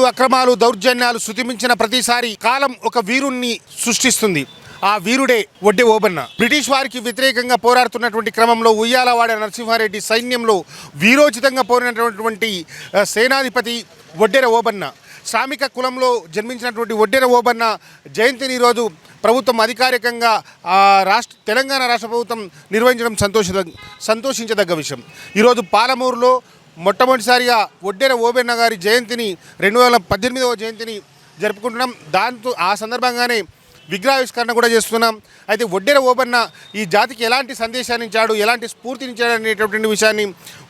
హత్యలు అక్రమాలు దౌర్జన్యాలు శృతిమించిన ప్రతిసారి కాలం ఒక వీరుణ్ణి సృష్టిస్తుంది. ఆ వీరుడే వడ్డే ఓబన్న. బ్రిటిష్ వారికి వ్యతిరేకంగా పోరాడుతున్నటువంటి క్రమంలో ఉయ్యాలవాడ నరసింహారెడ్డి సైన్యంలో వీరోచితంగా పోరినటువంటి సేనాధిపతి వడ్డెర ఓబన్న. శ్రామిక కులంలో జన్మించినటువంటి వడ్డెర ఓబన్న జయంతిని ఈరోజు ప్రభుత్వం అధికారికంగా రాష్ట్ర తెలంగాణ రాష్ట్ర ప్రభుత్వం నిర్వహించడం సంతోష సంతోషించదగ్గ విషయం. ఈరోజు పాలమూరులో మొట్టమొదటిసారిగా ఒడ్డెర ఓబెన్న గారి జయంతిని రెండు వేల పద్దెనిమిదవ జయంతిని జరుపుకుంటున్నాం. దాంతో ఆ సందర్భంగానే విగ్రహావిష్కరణ కూడా చేస్తున్నాం. అయితే ఒడ్డెర ఓబన్న ఈ జాతికి ఎలాంటి సందేశాన్ని ఇచ్చాడు ఎలాంటి స్ఫూర్తినిచ్చాడు అనేటటువంటి విషయాన్ని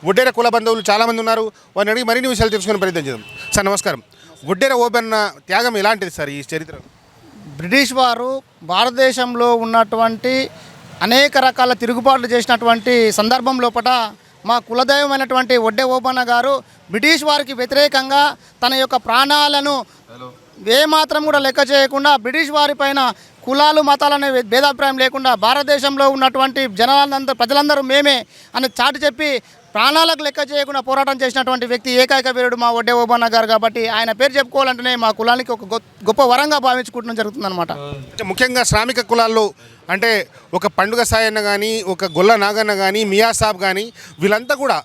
ఒడ్డెర కుల బంధువులు చాలామంది ఉన్నారు. వారిని అడిగి మరిన్ని విషయాలు తెలుసుకునే ప్రయత్నం చేద్దాం. సార్ నమస్కారం. ఒడ్డెర ఓబన్న త్యాగం ఎలాంటిది సార్ ఈ చరిత్ర? బ్రిటిష్ వారు భారతదేశంలో ఉన్నటువంటి అనేక రకాల తిరుగుబాట్లు చేసినటువంటి సందర్భం లోపల మా కులదైవమైనటువంటి ఒడ్డే ఓబన్న గారు బ్రిటిష్ వారికి వ్యతిరేకంగా తన యొక్క ప్రాణాలను ఏమాత్రం కూడా లెక్క చేయకుండా బ్రిటిష్ వారి పైన కులాలు మతాలనే భేదాభిప్రాయం లేకుండా భారతదేశంలో ఉన్నటువంటి జనాలందరూ ప్రజలందరూ మేమే అని చాటి చెప్పి ప్రాణాలకు లెక్క చేయకుండా పోరాటం చేసినటువంటి వ్యక్తి ఏకైక వీరుడు మా ఒడ్డే ఓబన్న గారు కాబట్టి ఆయన పేరు చెప్పుకోవాలంటేనే మా కులానికి ఒక గొ- గొప్ప వరంగా భావించుకుంటడం జరుగుతుందన్నమాట. ముఖ్యంగా శ్రామిక కులాల్లో అంటే ఒక పండుగ సాయన్న కానీ ఒక గొల్ల నాగన్న కానీ మియా సాబ్ కానీ వీళ్ళంతా కూడా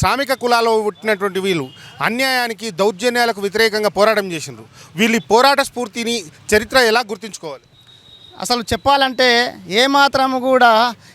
శ్రామిక కులాల్లో పుట్టినటువంటి వీళ్ళు అన్యాయానికి దౌర్జన్యాలకు వ్యతిరేకంగా పోరాటం చేసిండ్రు. వీళ్ళ పోరాట స్ఫూర్తిని చరిత్ర ఎలా గుర్తుంచుకోవాలి? అసలు చెప్పాలంటే ఏమాత్రము కూడా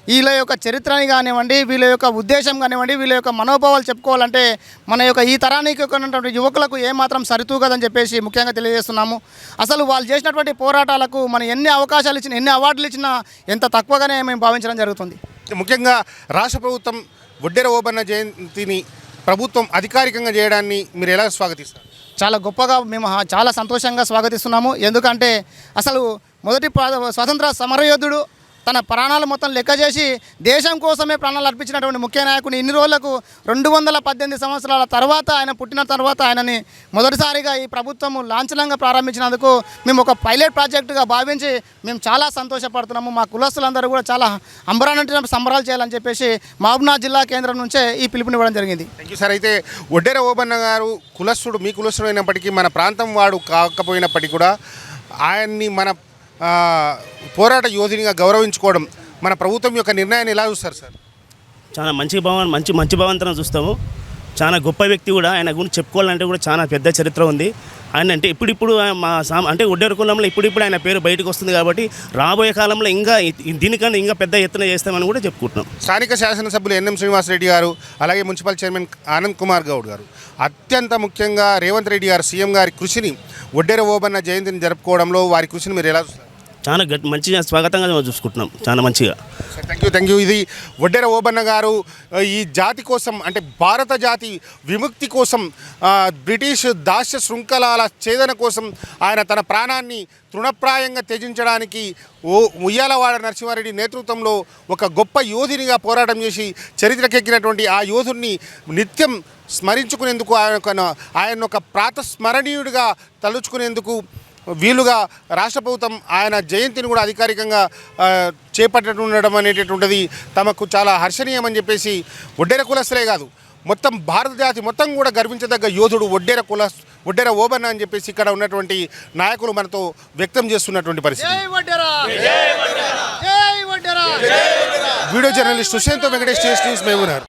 వీళ్ళ యొక్క చరిత్రని కానివ్వండి వీళ్ళ యొక్క ఉద్దేశం కానివ్వండి వీళ్ళ యొక్క మనోభావాలు చెప్పుకోవాలంటే మన యొక్క ఈ తరానికి ఉన్నటువంటి యువకులకు ఏమాత్రం సరితూగదని చెప్పేసి ముఖ్యంగా తెలియజేస్తున్నాము. అసలు వాళ్ళు చేసినటువంటి పోరాటాలకు మనం ఎన్ని అవకాశాలు ఇచ్చినా ఎన్ని అవార్డులు ఇచ్చినా ఎంత తక్కువగానే మేము భావించడం జరుగుతుంది. ముఖ్యంగా రాష్ట్ర ప్రభుత్వం ఒడ్డెర ఓబన్న జయంతిని ప్రభుత్వం అధికారికంగా చేయడాన్ని మీరు ఎలా స్వాగతిస్తారు? చాలా గొప్పగా మేము చాలా సంతోషంగా స్వాగతిస్తున్నాము. ఎందుకంటే అసలు మొదటి స్వతంత్ర సమరయోధుడు తన ప్రాణాలు మొత్తం లెక్క చేసి దేశం కోసమే ప్రాణాలు అర్పించినటువంటి ముఖ్య నాయకుని ఇన్ని రోజులకు రెండు వందల పద్దెనిమిది సంవత్సరాల తర్వాత ఆయన పుట్టిన తర్వాత ఆయనని మొదటిసారిగా ఈ ప్రభుత్వం లాంఛనంగా ప్రారంభించినందుకు మేము ఒక పైలట్ ప్రాజెక్టుగా భావించి మేము చాలా సంతోషపడుతున్నాము. మా కులస్తులందరూ కూడా చాలా అంబరానంటే సంబరాలు చేయాలని చెప్పేసి మహబూబ్నాథ్ జిల్లా కేంద్రం నుంచే ఈ పిలుపునివ్వడం జరిగింది. థ్యాంక్ యూ సార్ అయితే ఒడ్డెర ఓబన్న గారు కులస్తుడు మీ కులస్తుడు అయినప్పటికీ మన ప్రాంతం వాడు కాకపోయినప్పటికీ కూడా ఆయన్ని మన పోరాట యోధునిగా గౌరవించుకోవడం మన ప్రభుత్వం యొక్క నిర్ణయాన్ని ఎలా చూస్తారు సార్? చాలా మంచి భావం మంచి మంచి భావంతో చూస్తాము. చాలా గొప్ప వ్యక్తి కూడా ఆయన గురించి చెప్పుకోవాలంటే కూడా చాలా పెద్ద చరిత్ర ఉంది. ఆయన అంటే ఇప్పుడిప్పుడు మా సా అంటే ఒడ్డేరు కులంలో ఇప్పుడిప్పుడు ఆయన పేరు బయటకు వస్తుంది కాబట్టి రాబోయే కాలంలో ఇంకా దీనికన్నా ఇంకా పెద్ద ఎత్తున చేస్తామని కూడా చెప్పుకుంటున్నాం. స్థానిక శాసనసభ్యులు ఎన్ఎం శ్రీనివాసరెడ్డి గారు అలాగే మున్సిపల్ చైర్మన్ ఆనంద్ కుమార్ గౌడ్ గారు అత్యంత ముఖ్యంగా రేవంత్ రెడ్డి గారు సీఎం గారి కృషిని ఒడ్డెర ఓబన్న జయంతిని జరుపుకోవడంలో వారి కృషిని మీరు ఎలా చూస్తారు? చాలా గట్టి మంచిగా స్వాగతంగా చూసుకుంటున్నాం. చాలా మంచిగా. థ్యాంక్ యూ థ్యాంక్ యూ ఇది ఒడ్డెర ఓబన్న గారు ఈ జాతి కోసం అంటే భారత జాతి విముక్తి కోసం బ్రిటిష్ దాస్య శృంఖలాల ఛేదన కోసం ఆయన తన ప్రాణాన్ని తృణప్రాయంగా త్యజించడానికి ఓ ఉయ్యాలవాడ నరసింహారెడ్డి నేతృత్వంలో ఒక గొప్ప యోధునిగా పోరాటం చేసి చరిత్రకెక్కినటువంటి ఆ యోధుడిని నిత్యం స్మరించుకునేందుకు ఆయన ఆయన ఒక ప్రాతస్మరణీయుడిగా తలుచుకునేందుకు వీలుగా రాష్ట్ర ప్రభుత్వం ఆయన జయంతిని కూడా అధికారికంగా చేపట్టడం అనేటటువంటిది తమకు చాలా హర్షణీయమని చెప్పేసి ఒడ్డెర కులస్తులే కాదు మొత్తం భారత జాతి మొత్తం కూడా గర్వించదగ్గ యోధుడు ఒడ్డెర కుల ఒడ్డెర ఓబన్న అని చెప్పేసి ఇక్కడ ఉన్నటువంటి నాయకులు మనతో వ్యక్తం చేస్తున్నటువంటి పరిస్థితి. Video journalist Sushant Venkatesh news మేమున్నారు.